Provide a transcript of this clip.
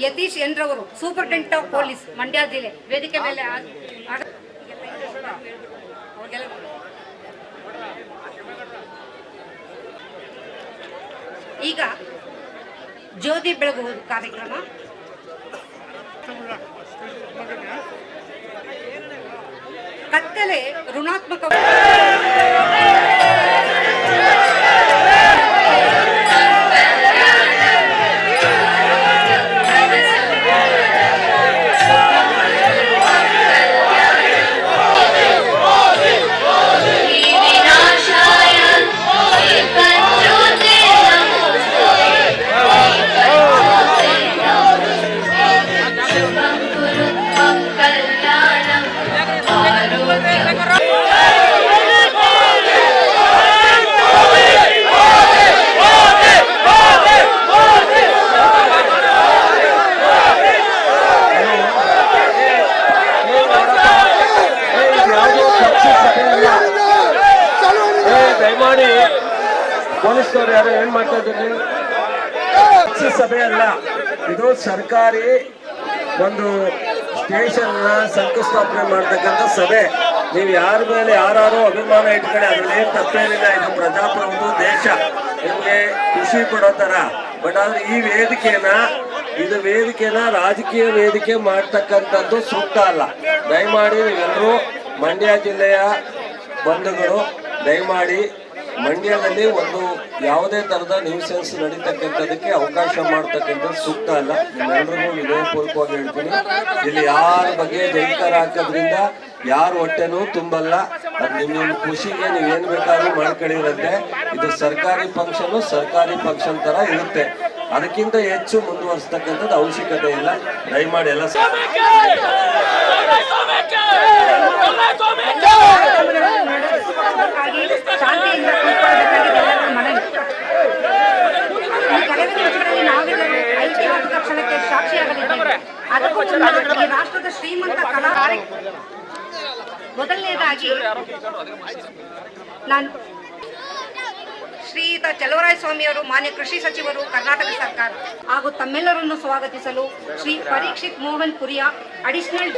ಯತೀಶ್ ಎಂದ್ರವರು super of police Mandya ಜಿಲ್ಲೆ. ವೇದಿಕೆ ಮೇಲೆ ಈಗ ಜ್ಯೋತಿ ಬೆಳಗುವುದು ಕಾರ್ಯಕ್ರಮ. ಕತ್ತಲೆ ಋಣಾತ್ಮಕ ದಯಮಾಡಿ ಪೊಲೀಸ್ನವ್ರು ಯಾರು ಏನ್ ಮಾಡ್ತಾ ಇದ್ದೀರಿ? ಸಭೆ ಅಲ್ಲ. ಇದು ಸರ್ಕಾರಿ ಒಂದು ಸ್ಟೇಷನ್ ಶಂಕುಸ್ಥಾಪನೆ ಮಾಡ್ತಕ್ಕಂಥ ಸಭೆ. ನೀವು ಯಾರ ಮೇಲೆ ಯಾರು ಅಭಿಮಾನ ಇಟ್ಕೊಳ್ಳಿ, ಅದ್ರಲ್ಲಿ ತಪ್ಪೇನಿಲ್ಲ ಇದು ಪ್ರಜಾಪ್ರಭುತ್ವ ದೇಶ. ನಿಮ್ಗೆ ಖುಷಿ ಕೊಡೋ ತರ ಬಟ್ ಆದ್ರೆ ಈ ವೇದಿಕೆನ, ಇದು ವೇದಿಕೆನ ರಾಜಕೀಯ ವೇದಿಕೆ ಮಾಡ್ತಕ್ಕಂಥದ್ದು ಸೂಕ್ತ ಅಲ್ಲ. ದಯಮಾಡಿ ನೀವೆಲ್ಲರೂ ಮಂಡ್ಯ ಜಿಲ್ಲೆಯ ಬಂಧುಗಳು ದಯಮಾಡಿ ಮಂಡ್ಯದಲ್ಲಿ ಒಂದು ಯಾವುದೇ ತರದ ನ್ಯೂಸೆನ್ಸ್ ನಡೀತಕ್ಕಂಥದಕ್ಕೆ ಅವಕಾಶ ಮಾಡ್ತಕ್ಕಂಥದ್ದು ಸೂಕ್ತ ಅಲ್ಲ. ನಿಮ್ಮೆಲ್ಲರಿಗೂ ವಿನಯಪೂರ್ವಕವಾಗಿ ಹೇಳ್ತೀನಿ. ಇಲ್ಲಿ ಯಾರ ಬಗ್ಗೆ ಜೈಕಾರ ಹಾಕೋದ್ರಿಂದ ಯಾರ ಹೊಟ್ಟೆನೂ ತುಂಬಲ್ಲ. ಅದು ನಿಮ್ಮ ಖುಷಿಗೆ ನೀವು ಏನು ಬೇಕಾದ್ರೂ ಮಾಡ್ಕೊಂಡಿರಂತೆ ಇದು ಸರ್ಕಾರಿ ಫಂಕ್ಷನು ಸರ್ಕಾರಿ ಫಂಕ್ಷನ್ ಥರ ಇರುತ್ತೆ. ಅದಕ್ಕಿಂತ ಹೆಚ್ಚು ಮುಂದುವರಿಸ್ತಕ್ಕಂಥದ್ದು ಅವಶ್ಯಕತೆ ಇಲ್ಲ. ದಯಮಾಡಿ ಎಲ್ಲ ಅದಕ್ಕೂ ಮುನ್ನ ರಾಷ್ಟ್ರದ ಶ್ರೀಮಂತ ಕಲಾ ಮೊದಲನೇದಾಗಿ ನಾನು ಶ್ರೀಯುತ ಚಲವರಾಯ ಸ್ವಾಮಿಯವರು ಮಾನ್ಯ ಕೃಷಿ ಸಚಿವರು ಕರ್ನಾಟಕ ಸರ್ಕಾರ ಹಾಗೂ ತಮ್ಮೆಲ್ಲರನ್ನು ಸ್ವಾಗತಿಸಲು Shri Parikshit Mohan Puria additional